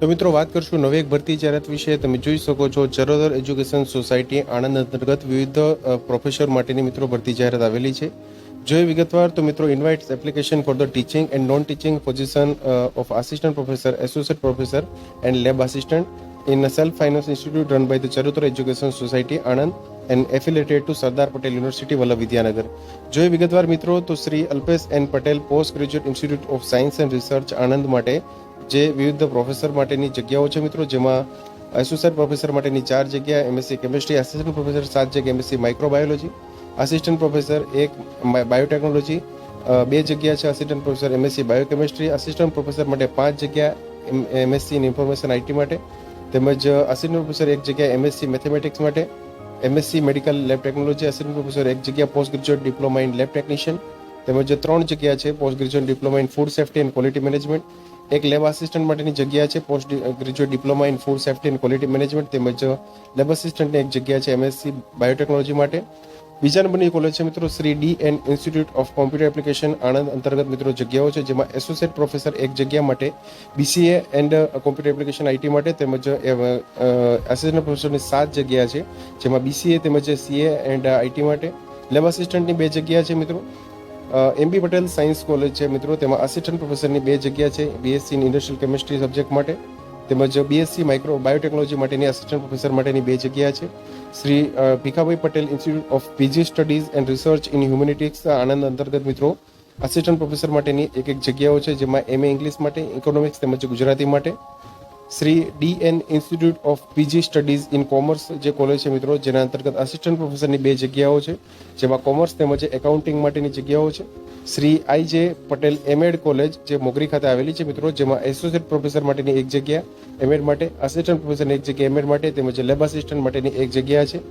તો મિત્રો, વાત કરશું નવી એક ભરતી જાહેરાત વિશે. તમે જોઈ શકો છો, ચરોદર એજ્યુકેશન સોસાયટી આણંદ અંતર્ગત વિવિધ પ્રોફેસર માટેની મિત્રો ભરતી જાહેરાત આવેલી છે. જોઈએ વિગતવાર, તો મિત્રો invites application for the teaching and non teaching position of assistant professor associate professor and lab assistant in self finance institute run by the Charotar education society Anand and affiliated to Sardar Patel university Vallabh Vidyanagar જોઈએ વિગતવાર, મિત્રો, તો Shri Alpesh N Patel post graduate institute of science and research Anand માટે જે વિવિધ professor માટેની જગ્યાઓ છે મિત્રો, જેમાં એસોસિએટ પ્રોફેસર માટેની ચાર જગ્યા એમએસસી કેમિસ્ટ્રી આસિસ્ટન્ટ પ્રોફેસર સાત જગ્યા એમએસસી માઇક્રોબાયોલોજી આસિસ્ટન્ટ પ્રોફેસર એક બાયોટેકનોલોજી બે જગ્યા છે assistant professor MSc biochemistry assistant professor માટે પાંચ જગ્યા એમએસસી ઇન ઇન્ફોર્મેશન આઈટી માટે, તેમજ આસિસ્ટન્ટ પ્રોફેસર એક જગ્યા એમએસસી મેથેમેટિક્સ માટે MSc medical lab technology assistant professor એક જગ્યા post graduate diploma in lab technician તેમજ ત્રણ જગ્યા છે post graduate diploma in food safety and quality management એક લેબ આસિસ્ટન્ટ માટેની જગ્યા છે post graduate diploma in food safety and quality management તેમજ લેબ આસિસ્ટન્ટની એક જગ્યા છે એમએસસી બાયોટેકનોલોજી માટે. બીજા નંબરની કોલેજ છે મિત્રો, Shri D N institute of computer application Anand અંતર્ગત મિત્રો જગ્યાઓ છે, જેમાં એસોસિએટ પ્રોફેસર એક જગ્યા માટે BCA and computer application IT માટે તેમજ એસિસ્ટન્ટ પ્રોફેસરની સાત જગ્યા છે, જેમાં બીસીએ તેમજ સીએ એન્ડ આઈટી માટે. લેબ આસિસ્ટન્ટની બે જગ્યા છે મિત્રો. એમબી પટેલ સાયન્સ કોલેજ છે મિત્રો. તેમાં આસિસ્ટન્ટ પ્રોફેસરની બે જગ્યા છે. BSc in industrial chemistry subject માટે. તેમજ બીએસસી માઇક્રો બાયોટેકનોલોજી માટેની આસિસ્ટન્ટ પ્રોફેસર માટેની બે જગ્યા છે. Shri Bhikhabhai Patel institute of PG studies and research in humanities Anand અંતર્ગત મિત્રો. આસિસ્ટન્ટ પ્રોફેસર માટેની એક એક જગ્યાઓ છે, જેમાં એમએ ઇંગ્લિશ માટે ઇકોનોમિક્સ તેમજ ગુજરાતી માટે. Shri D N institute of PG studies in commerce જે કોલેજ છે મિત્રો, જેના અંતર્ગત આસિસ્ટન્ટ પ્રોફેસરની બે જગ્યાઓ છે, જેમાં કોમર્સ તેમજ એકાઉન્ટિંગ માટેની જગ્યાઓ છે. શ્રી આઈ જે પટેલ એમએડ કોલેજ જે મોગરી ખાતે આવેલી છે મિત્રો, જેમાં એસોસિએટ પ્રોફેસર માટેની એક જગ્યા એમએડ માટે આસિસ્ટન્ટ પ્રોફેસરની એક જગ્યા એમએડ માટે તેમજ લેબ આસિસ્ટન્ટ માટેની એક જગ્યા છે.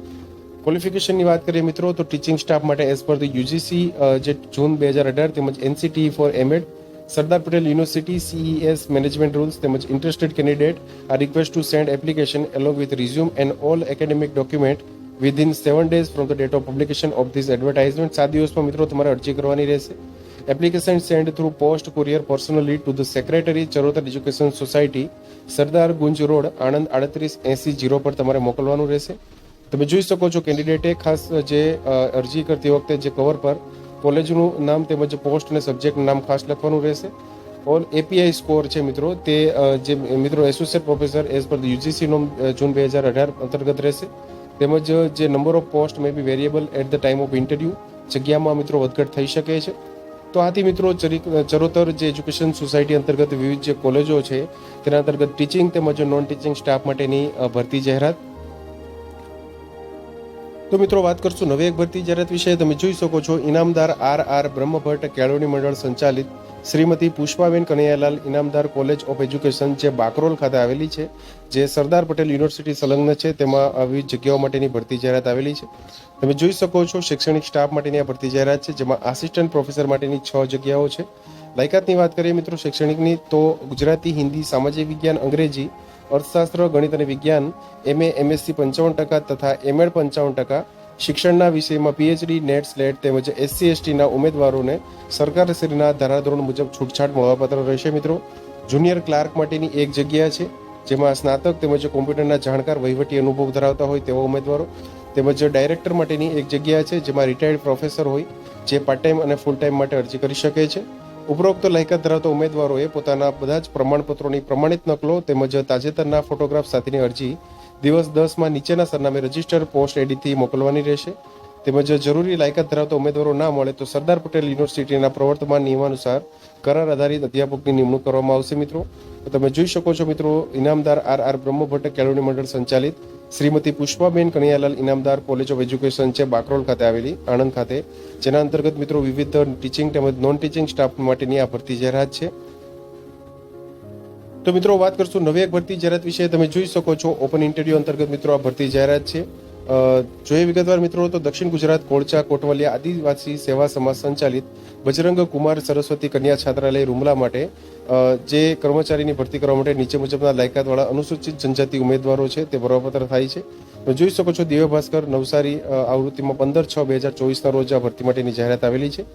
ક્વોલિફિકેશનની વાત કરીએ મિત્રો, તો ટીચિંગ સ્ટાફ માટે એઝ પર ધ યુજીસી જે જૂન બે હજાર અઢાર તેમજ NCT for MEd Sardar Patel university CES management rules તેમજ interested candidate are request to send application along with resume and all academic document within seven days from the date of publication of this advertisement સાત દિવસમાં મિત્રો તમારે અરજી કરવાની રહેશે. Application send through post courier personally to the secretary Charotar education society Sardar Ganj road, Anand આડત્રીસ એસી zero પર તમારે મોકલવાનું રહેશે. તમે જોઈ શકો છો કેન્ડિડેટે ખાસ જે અરજી કરતી વખતે જે કવર પર કોલેજનું નામ તેમજ પોસ્ટ અને સબ્જેક્ટનું નામ ખાસ લખવાનું રહેશે. ઓલ એપીઆઈ સ્કોર છે મિત્રો, તે જે મિત્રો associate professor as per UGC નો જૂન બે હજાર અઢાર અંતર્ગત રહેશે. તેમજ જે number of post may be variable at the time of interview જગ્યામાં મિત્રો વધઘટ થઈ શકે છે. તો આથી મિત્રો ચરી- ચરોતર જે એજ્યુકેશન સોસાયટી અંતર્ગત વિવિધ જે કોલેજો છે, તેના અંતર્ગત ટીચિંગ તેમજ નોન ટીચિંગ સ્ટાફ માટેની ભરતી જાહેરાત તો મિત્રો વાત કરશું નવી એક ભરતી જાહેરાત વિશે. તમે જોઈ શકો છો, ઇનામદાર આર આર બ્રહ્મભટ્ટ કેળવણી મંડળ સંચાલિત Shrimati Pushpaben Kanaiyalal Inamdar college of education જે બાકરોલ ખાતે આવેલી છે, જે સરદાર પટેલ યુનિવર્સિટી સંલગ્ન છે, તેમાં આવી જગ્યાઓ માટેની ભરતી જાહેરાત આવેલી છે. તમે જોઈ શકો છો, શૈક્ષણિક સ્ટાફ માટેની આ ભરતી જાહેરાત છે, જેમાં આસિસ્ટન્ટ પ્રોફેસર માટેની છ જગ્યાઓ છે. લાયકાતની વાત કરીએ મિત્રો શૈક્ષણિકની, તો ગુજરાતી, હિન્દી, સામાજિક વિજ્ઞાન, અંગ્રેજી અર્થશાસ્ત્ર, ગણિત અને વિજ્ઞાન એમએ એમએસસી પંચાવન ટકા તથા એમએડ પંચાવન ટકા શિક્ષણના વિષયમાં પીએચડી નેટ સ્લેટ તેમજ એસસી એસટીના ઉમેદવારોને સરકારશ્રીના ધારાધોરણ મુજબ છૂટછાટ મળવાપાત્ર રહેશે મિત્રો. જુનિયર ક્લાર્ક માટેની એક જગ્યા છે, જેમાં સ્નાતક તેમજ કોમ્પ્યુટરના જાણકાર વહીવટી અનુભવ ધરાવતા હોય તેવા ઉમેદવારો. તેમજ ડાયરેક્ટર માટેની એક જગ્યા છે, જેમાં રિટાયર્ડ પ્રોફેસર હોય, જે પાર્ટ ટાઈમ અને ફૂલ ટાઈમ માટે અરજી કરી શકે છે. ઉપરોક્ત લાયકાત ધરાવતા ઉમેદવારોએ પોતાના બધા જ પ્રમાણપત્રોની પ્રમાણિત નકલો તેમજ તાજેતરના ફોટોગ્રાફ સાથેની અરજી દિવસ દસમાં નીચેના સરનામે રજિસ્ટર પોસ્ટ એડીથી મોકલવાની રહેશે. તેમજ જરૂરી લાયકાત ધરાવતા ઉમેદવારો ના મળે તો સરદાર પટેલ યુનિવર્સિટીના પ્રવર્તમાન નિયમાનુસાર કરાર આધારિત અધ્યાપકની નિમણૂક કરવામાં આવશે મિત્રો. તમે જોઈ શકો છો મિત્રો, ઇનામદાર આર આર બ્રહ્મભટ્ટ કેળવણી મંડળ સંચાલિત Shrimati Pushpaben Kanaiyalal Inamdar college of education છે બાકરોલ ખાતે આવેલી, આણંદ ખાતે. જેના અંતર્ગત મિત્રો વિવિધ ટીચિંગ તેમજ નોન ટીચિંગ સ્ટાફ માટેની આ ભરતી જાહેરાત છે. તો મિત્રો વાત કરશું નવી એક ભરતી જાહેરાત વિશે. તમે જોઈ શકો છો ઓપન ઇન્ટરવ્યુ અંતર્ગત મિત્રો આ ભરતી જાહેરાત છે. જોઈએ વિગતવાર મિત્રો તો દક્ષિણ ગુજરાત, કોળચા, કોટવલિયા આદિવાસી સેવા સમાજ સંચાલિત બજરંગ કુમાર સરસ્વતી કન્યા છાત્રાલય રૂમલા માટે જે કર્મચારીની ભરતી કરવા માટે નીચે મુજબના લાયકાતવાળા અનુસૂચિત જનજાતિ ઉમેદવારો છે તે ભરવાપત્ર થાય છે. તમે જોઈ શકો છો દિવ્ય ભાસ્કર નવસારી આવૃત્તિમાં પંદર છ બે હજાર ચોવીસના રોજ આ ભરતી માટેની જાહેરાત આવેલી છે.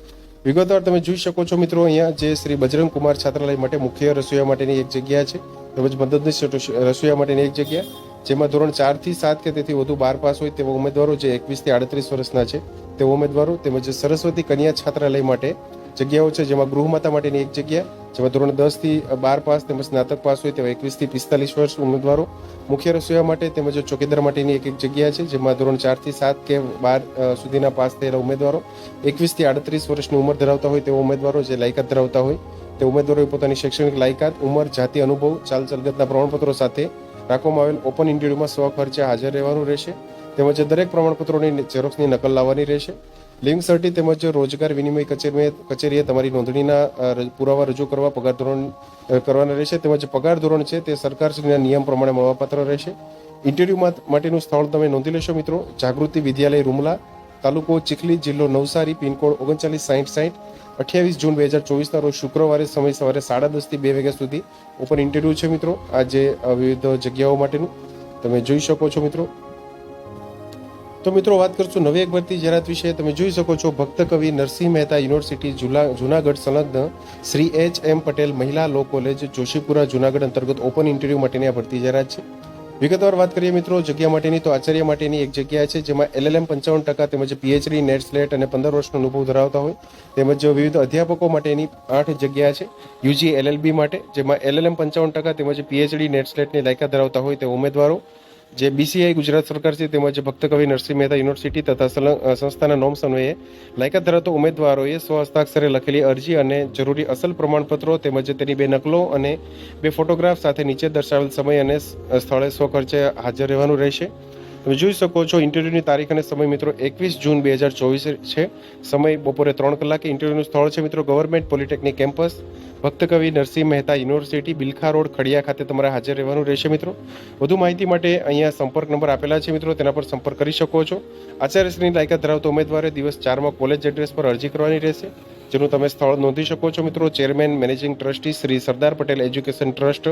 વિગતવાર તમે જોઈ શકો છો મિત્રો અહીંયા જે શ્રી બજરંગ કુમાર છાત્રાલય માટે મુખ્ય રસોઈયા માટેની એક જગ્યા છે. તેમજ મદદનીશ રસોઈયા માટેની એક જગ્યા. જેમાં ધોરણ ચારથી સાત કે તેથી વધુ બાર પાસ હોય તેવા ઉમેદવારો જે એકવીસથી આડત્રીસ વર્ષના છે, તેવા ઉમેદવારો તેમજ સરસ્વતી કન્યા છાત્રાલય માટે જગ્યાઓ છે, જેમાં ગૃહમાતા માટેની એક જગ્યા, જેમાં ધોરણ દસથી બાર પાસ તેમજ સ્નાતક પાસ હોય તેવા એકવીસથી પિસ્તાલીસ વર્ષ ઉમેદવારો મુખ્ય રસોઈયા માટે તેમજ ચોકીદાર માટેની એક એક જગ્યા છે, જેમાં ધોરણ ચારથી સાત કે બાર સુધીના પાસ થયેલા ઉમેદવારો એકવીસથી આડત્રીસ વર્ષની ઉંમર ધરાવતા હોય તેવા ઉમેદવારો જે લાયકાત ધરાવતા હોય તે ઉમેદવારોએ પોતાની શૈક્ષણિક લાયકાત, ઉંમર, જાતિ, અનુભવ ચાલ ચલગતના પ્રમાણપત્રો સાથે રાખવામાં આવેલ ઓપન ઇન્ટરવ્યુમાં સ્વખર્ચે હાજર રહેવાનું રહેશે. તેમજ દરેક પ્રમાણપત્રોની ઝેરોક્ષની નકલ લાવવાની રહેશે. લિંક સર્ટી તેમજ રોજગાર વિનિમય કચેરી કચેરીએ તમારી નોંધણીના પુરાવા રજૂ કરવા પગાર ધોરણ કરવાના રહેશે. તેમજ પગાર ધોરણ છે તે સરકારશ્રીના નિયમ પ્રમાણે મળવાપાત્ર રહેશે. ઇન્ટરવ્યુ માટેનું સ્થળ તમે નોંધી લેશો મિત્રો. જાગૃતિ વિદ્યાલય રૂમલા તાલુકો ચીખલી જિલ્લો નવસારી, પિનકોડ ઓગણચાલીસ સાઠ સાઠ અઠ્યાવીસ જૂન બે હજાર ચોવીસના રોજ શુક્રવારે સમય સવારે સાડા દસથી બે વાગ્યા સુધી ઓપન ઇન્ટરવ્યુ છે મિત્રો. આજે વિવિધ જગ્યાઓ માટેનું તમે જોઈ શકો છો મિત્રો. તો મિત્રો વાત કરશું નવી એક ભરતી જાહેરાત વિશે. તમે જોઈ શકો છો ભક્ત કવિ નરસિંહ મહેતા યુનિવર્સિટી જુનાગઢ સંલગ્ન શ્રી એચ એમ પટેલ મહિલા લો કોલેજ, જોશીપુરા જુનાગઢ અંતર્ગત ઓપન ઇન્ટરવ્યૂ માટેની આ ભરતી જાહેરાત છે. વિગતવાર વાત કરીએ મિત્રો, જગ્યા માટેની તો આચાર્ય માટેની એક જગ્યા છે, જેમાં એલએલએમ પંચાવન ટકા તેમજ પીએચડી નેટ સ્લેટ અને પંદર વર્ષનો અનુભવ ધરાવતા હોય. તેમજ વિવિધ અધ્યાપકો માટેની આઠ જગ્યા છે, યુજી એલએલબી માટે, જેમાં એલએલએમ પંચાવન ટકા તેમજ પીએચડી નેટ સ્લેટની લાયકાત ધરાવતા હોય તે ઉમેદવારો જે બીસીઆઈ ગુજરાત સરકાર છે તેમજ ભક્ત કવિ નરસિંહ મહેતા યુનિવર્સિટી તથા સંસ્થાના નોમ અન્વયે લાયકાત ધરાવતા ઉમેદવારોએ સ્વ હસ્તાક્ષરે લખેલી અરજી અને જરૂરી અસલ પ્રમાણપત્રો તેમજ તેની બે નકલો અને બે ફોટોગ્રાફ સાથે નીચે દર્શાવેલ સમય અને સ્થળે સ્વખર્ચે હાજર રહેવાનું રહેશે. તમે જોઈ શકો છો, ઇન્ટરવ્યુની તારીખ અને સમય મિત્રો એકવીસ જૂન બે હજાર ચોવીસ છે. સમય બપોરે ત્રણ કલાકે ઇન્ટરવ્યુનું સ્થળ છે મિત્રો government polytechnic campus. Bhakt Kavi Narsinh Mehta university, Bilkha road, Khadiya ખાતે તમારે હાજર રહેવાનું રહેશે મિત્રો. વધુ માહિતી માટે અહીંયા સંપર્ક નંબર આપેલા છે મિત્રો, તેના પર સંપર્ક કરી શકો છો. આચાર્યશ્રીની લાયકાત ધરાવતો ઉમેદવારે દિવસ ચારમાં કોલેજ એડ્રેસ પર અરજી કરવાની રહેશે, જેનું તમે સ્થળ નોંધી શકો છો મિત્રો. Chairman, managing trustee Shri Sardar Patel education trust,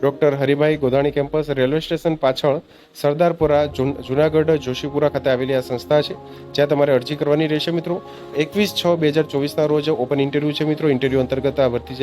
doctor Haribhai Godhani campus, railway station પાછળ સરદારપુરા જુનાગઢ, જોશીપુરા ખાતે આવેલી આ સંસ્થા છે, જ્યાં તમારે અરજી કરવાની રહેશે મિત્રો. એકવીસ છ બે હજાર ચોવીસના રોજ ઓપન ઇન્ટરવ્યૂ છે મિત્રો. ઇન્ટરવ્યુ અંતર્ગત આ ભરતી